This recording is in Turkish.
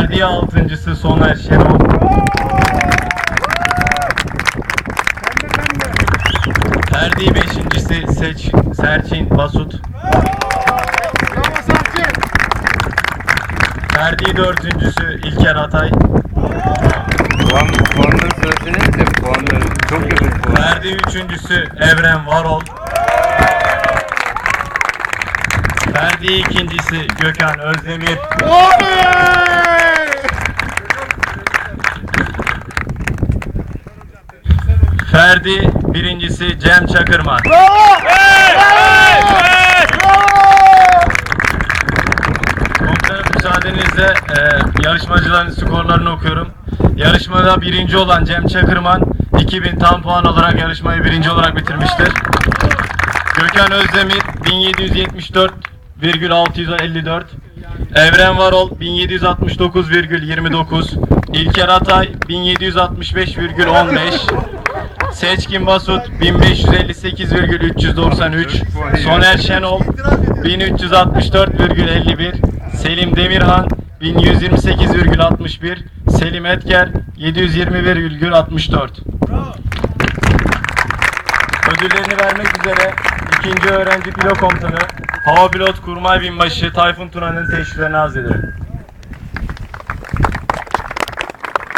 Ferdi altıncısı Soner Şenol. Ferdi beşincisi Seç, Serçin Basut. Ferdi dördüncüsü İlker Atay. Puan, puanların sırası neyse puanları çok yakın puan. Ferdi üçüncüsü Evren Varol. Ferdi ikincisi Gökhan Özdemir. Ferdi birincisi Cem Çakırman. Komutanım müsaadenizle e, yarışmacıların skorlarını okuyorum. Yarışmada birinci olan Cem Çakırman 2000 tam puan alarak yarışmayı birinci olarak bitirmiştir. Gökhan Özdemir 1774,654 Evren Varol 1769,29 İlker Atay 1765,15 Seçkin Basut 1558,393 Soner Şenol 1364,51 Selim Demirhan 1128,61 Selim Etker 721,64 Ödüllerini vermek üzere ikinci öğrenci pilot komutanı Hava Pilot Kurmay Binbaşı Tayfun Tuna'nın teşriflerini ederim.